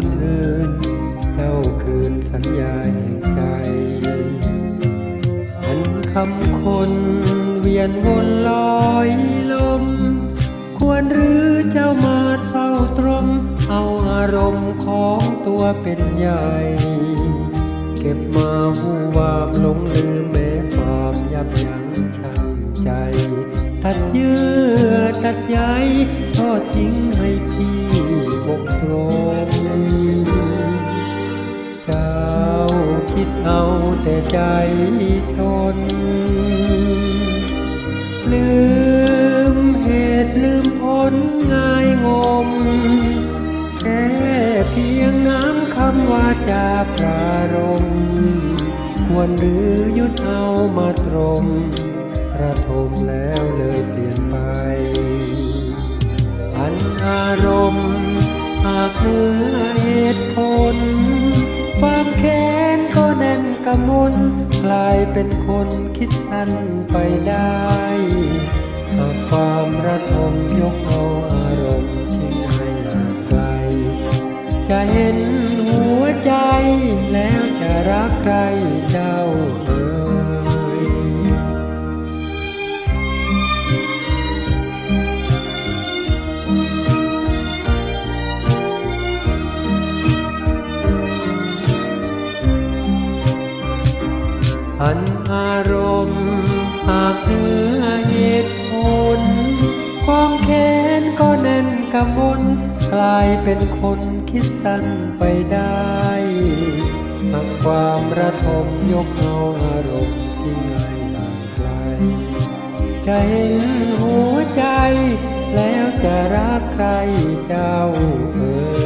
คนอื่น เจ้าคืนสัญญาแห่งใจอันคำคนเวียนวนลอยลม ควรหรือเจ้ามาเศร้าตรม เอาอารมณ์ของตัวเป็นใหญ่ เก็บมาหูวามหลงลืมแม้ความยับยั้งชั่งใจ ตัดเยื่อตัดใยทอดทิ้งให้ คิดเอาแต่ใจตน ลืมเหตุลืมผลง่ายงม แค่เพียงน้ำคำว่าจาปรารม ควรหรือหยุดเอามาตรมระทมแล้วเลยเปลี่ยนไป อันอารมณ์หากเหนือเหตุผล กมลกลายเป็นคนคิดสั้นไปได้หากความระทมยกเอาอารมณ์ทิ้งให้ห่างไกล จะเห็นหัวใจแล้วจะรักใครเจ้า อันอารมณ์หากเหนือเหตุผลความแค้นก็แน่นกำมลกลายเป็นคนคิดสั้นไปได้หากความระทมยกเอาอารมณ์ที่ง่ายห่างไกลจะเห็นหัวใจ แล้วจะรักใครเจ้าเอ่